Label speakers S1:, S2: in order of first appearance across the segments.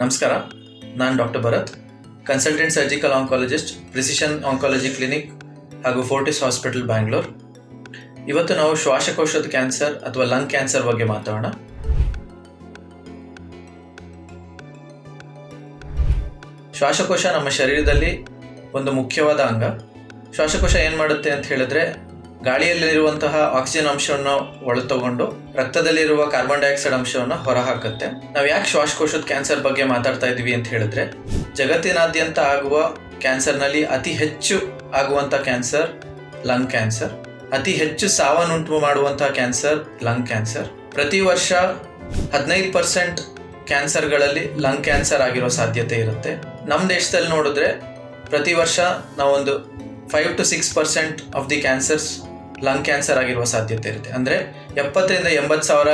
S1: ನಮಸ್ಕಾರ. ನಾನು doctor Bharat consultant surgical oncologist precision oncology clinic ಹಾಗೂ ಫೋರ್ಟಿಸ್ ಹಾಸ್ಪಿಟಲ್ ಬ್ಯಾಂಗ್ಳೂರ್ ಇವತ್ತು ನಾವು ಶ್ವಾಸಕೋಶದ ಕ್ಯಾನ್ಸರ್ ಅಥವಾ ಲಂಗ್ ಕ್ಯಾನ್ಸರ್ ಬಗ್ಗೆ ಮಾತಾಡೋಣ. ಶ್ವಾಸಕೋಶ ನಮ್ಮ ಶರೀರದಲ್ಲಿ ಒಂದು ಮುಖ್ಯವಾದ ಅಂಗ. ಶ್ವಾಸಕೋಶ ಏನು ಮಾಡುತ್ತೆ ಅಂತ ಹೇಳಿದ್ರೆ ಗಾಳಿಯಲ್ಲಿರುವಂತಹ ಆಕ್ಸಿಜನ್ ಅಂಶವನ್ನು ಒಳ ತಗೊಂಡು ರಕ್ತದಲ್ಲಿರುವ ಕಾರ್ಬನ್ ಡೈಆಕ್ಸೈಡ್ ಅಂಶವನ್ನು ಹೊರಹಾಕುತ್ತೆ. ನಾವು ಯಾಕೆ ಶ್ವಾಸಕೋಶದ ಕ್ಯಾನ್ಸರ್ ಬಗ್ಗೆ ಮಾತಾಡ್ತಾ ಇದ್ದೀವಿ ಅಂತ ಹೇಳಿದ್ರೆ, ಜಗತ್ತಿನಾದ್ಯಂತ ಆಗುವ ಕ್ಯಾನ್ಸರ್ನಲ್ಲಿ ಅತಿ ಹೆಚ್ಚು ಆಗುವಂಥ ಕ್ಯಾನ್ಸರ್ ಲಂಗ್ ಕ್ಯಾನ್ಸರ್ ಅತಿ ಹೆಚ್ಚು ಸಾವನ್ನುಂಟು ಮಾಡುವಂತಹ ಕ್ಯಾನ್ಸರ್ ಲಂಗ್ ಕ್ಯಾನ್ಸರ್ ಪ್ರತಿ ವರ್ಷ ಹದಿನೈದು ಪರ್ಸೆಂಟ್ ಕ್ಯಾನ್ಸರ್ಗಳಲ್ಲಿ ಲಂಗ್ ಕ್ಯಾನ್ಸರ್ ಆಗಿರೋ ಸಾಧ್ಯತೆ ಇರುತ್ತೆ. ನಮ್ಮ ದೇಶದಲ್ಲಿ ನೋಡಿದ್ರೆ ಪ್ರತಿ ವರ್ಷ ನಾವೊಂದು five to six percent of the cancers lung cancer ಆಗಿರುವ ಸಾಧ್ಯತೆ ಇರುತ್ತೆ. ಅಂದರೆ ಎಪ್ಪತ್ತರಿಂದ ಎಂಬತ್ತು ಸಾವಿರ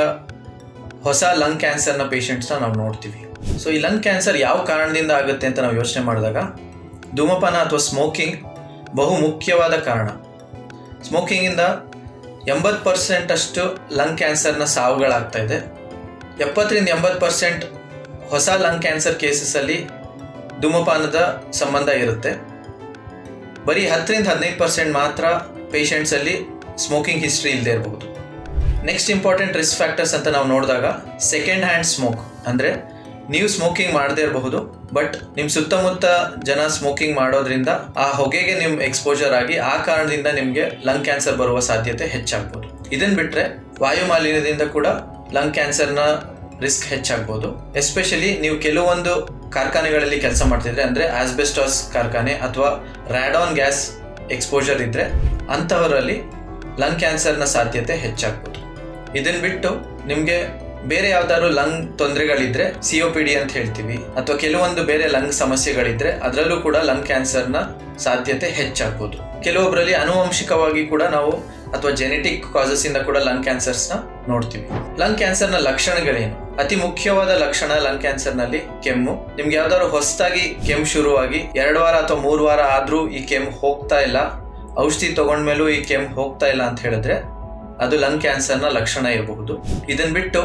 S1: ಹೊಸ ಲಂಗ್ ಕ್ಯಾನ್ಸರ್ನ ಪೇಷಂಟ್ಸ್ನ ನಾವು ನೋಡ್ತೀವಿ. ಸೊ ಈ ಲಂಗ್ ಕ್ಯಾನ್ಸರ್ ಯಾವ ಕಾರಣದಿಂದ ಆಗುತ್ತೆ ಅಂತ ನಾವು ಯೋಚನೆ ಮಾಡಿದಾಗ ಧೂಮಪಾನ ಅಥವಾ ಸ್ಮೋಕಿಂಗ್ ಬಹು ಮುಖ್ಯವಾದ ಕಾರಣ. ಸ್ಮೋಕಿಂಗಿಂದ ಎಂಬತ್ತು ಪರ್ಸೆಂಟ್ ಅಷ್ಟು ಲಂಗ್ ಕ್ಯಾನ್ಸರ್ನ ಸಾವುಗಳಾಗ್ತಾ ಇದೆ. ಎಪ್ಪತ್ತರಿಂದ ಎಂಬತ್ತು ಪರ್ಸೆಂಟ್ ಹೊಸ ಲಂಗ್ ಕ್ಯಾನ್ಸರ್ ಕೇಸಸಲ್ಲಿ ಧೂಮಪಾನದ ಸಂಬಂಧ ಇರುತ್ತೆ. ಬರೀ ಹತ್ತರಿಂದ ಹದಿನೈದು ಪರ್ಸೆಂಟ್ ಮಾತ್ರ ಪೇಷಂಟ್ಸಲ್ಲಿ ಸ್ಮೋಕಿಂಗ್ ಹಿಸ್ಟ್ರಿ ಇಲ್ಲದೆ ಇರಬಹುದು. ನೆಕ್ಸ್ಟ್ ಇಂಪಾರ್ಟೆಂಟ್ ರಿಸ್ಕ್ ಫ್ಯಾಕ್ಟರ್ಸ್ ಅಂತ ನಾವು ನೋಡಿದಾಗ ಸೆಕೆಂಡ್ ಹ್ಯಾಂಡ್ ಸ್ಮೋಕ್ ಅಂದರೆ ನೀವು ಸ್ಮೋಕಿಂಗ್ ಮಾಡದೇ ಇರಬಹುದು ಬಟ್ ನಿಮ್ಮ ಸುತ್ತಮುತ್ತ ಜನ ಸ್ಮೋಕಿಂಗ್ ಮಾಡೋದ್ರಿಂದ ಆ ಹೊಗೆಗೆ ನಿಮ್ಮ ಎಕ್ಸ್ಪೋಜರ್ ಆಗಿ ಆ ಕಾರಣದಿಂದ ನಿಮಗೆ ಲಂಗ್ ಕ್ಯಾನ್ಸರ್ ಬರುವ ಸಾಧ್ಯತೆ ಹೆಚ್ಚಾಗ್ಬೋದು. ಇದನ್ನು ಬಿಟ್ಟರೆ ವಾಯು ಮಾಲಿನ್ಯದಿಂದ ಕೂಡ ಲಂಗ್ ಕ್ಯಾನ್ಸರ್ನ ರಿಸ್ಕ್ ಹೆಚ್ಚಾಗ್ಬೋದು. ಎಸ್ಪೆಷಲಿ ನೀವು ಕೆಲವೊಂದು ಕಾರ್ಖಾನೆಗಳಲ್ಲಿ ಕೆಲಸ ಮಾಡ್ತಿದ್ರೆ ಅಂದರೆ ಆಸ್ಬೆಸ್ಟಾಸ್ ಕಾರ್ಖಾನೆ ಅಥವಾ ರ್ಯಾಡಾನ್ ಗ್ಯಾಸ್ ಎಕ್ಸ್ಪೋಜರ್ ಇದ್ದರೆ ಅಂಥವರಲ್ಲಿ ಲಂಗ್ ಕ್ಯಾನ್ಸರ್ನ ಸಾಧ್ಯತೆ ಹೆಚ್ಚಾಗ್ಬೋದು. ಇದನ್ನು ಬಿಟ್ಟು ನಿಮಗೆ ಬೇರೆ ಯಾವ್ದಾದ್ರು ಲಂಗ್ ತೊಂದರೆಗಳಿದ್ರೆ ಸಿ ಒ ಪಿ ಡಿ ಅಂತ ಹೇಳ್ತೀವಿ, ಅಥವಾ ಕೆಲವೊಂದು ಬೇರೆ ಲಂಗ್ ಸಮಸ್ಯೆಗಳಿದ್ರೆ ಅದರಲ್ಲೂ ಕೂಡ ಲಂಗ್ ಕ್ಯಾನ್ಸರ್ನ ಸಾಧ್ಯತೆ ಹೆಚ್ಚಾಗ್ಬೋದು. ಕೆಲವೊಬ್ಬರಲ್ಲಿ ಆನುವಂಶಿಕವಾಗಿ ಕೂಡ ನಾವು ಅಥವಾ ಜೆನೆಟಿಕ್ ಕಾಸಸ್ ಇಂದ ಕೂಡ ಲಂಗ್ ಕ್ಯಾನ್ಸರ್ಸ್ನ ನೋಡ್ತೀವಿ. ಲಂಗ್ ಕ್ಯಾನ್ಸರ್ನ ಲಕ್ಷಣಗಳೇನು? ಅತಿ ಮುಖ್ಯವಾದ ಲಕ್ಷಣ ಲಂಗ್ ಕ್ಯಾನ್ಸರ್ನಲ್ಲಿ ಕೆಮ್ಮು. ನಿಮ್ಗೆ ಯಾವ್ದಾದ್ರು ಹೊಸದಾಗಿ ಕೆಮ್ಮು ಶುರುವಾಗಿ ಎರಡು ವಾರ ಅಥವಾ ಮೂರು ವಾರ ಆದ್ರೂ ಈ ಕೆಮ್ಮು ಹೋಗ್ತಾ ಇಲ್ಲ. ಔಷಧಿ ತಗೊಂಡ್ಮೇಲೂ ಈ ಕೆಮ್ಮು ಹೋಗ್ತಾ ಇಲ್ಲ ಅಂತ ಹೇಳಿದ್ರೆ ಅದು ಲಂಗ್ ಕ್ಯಾನ್ಸರ್ನ ಲಕ್ಷಣ ಇರಬಹುದು. ಇದನ್ ಬಿಟ್ಟು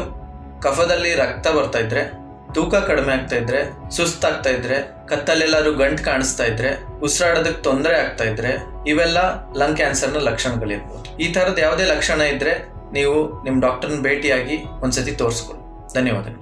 S1: ಕಫದಲ್ಲಿ ರಕ್ತ ಬರ್ತಾ ಇದ್ರೆ, ತೂಕ ಕಡಿಮೆ ಆಗ್ತಾ ಇದ್ರೆ ಸುಸ್ತಾಗ್ತಾ ಇದ್ರೆ ಕತ್ತಲ್ಲೆಲ್ಲಾದ್ರೂ ಗಂಟು ಕಾಣಿಸ್ತಾ ಇದ್ರೆ, ಉಸಿರಾಡೋದಕ್ಕೆ ತೊಂದರೆ ಆಗ್ತಾ ಇದ್ರೆ, ಇವೆಲ್ಲ ಲಂಗ್ ಕ್ಯಾನ್ಸರ್ನ ಲಕ್ಷಣಗಳಿರ್ಬೋದು ಈ ಥರದ್ದು ಯಾವುದೇ ಲಕ್ಷಣ ಇದ್ರೆ ನೀವು ನಿಮ್ಮ ಡಾಕ್ಟರ್ನ ಭೇಟಿಯಾಗಿ ಒಂದ್ಸತಿ ತೋರಿಸ್ಕೊಳ್ಳಿ. ಧನ್ಯವಾದಗಳು.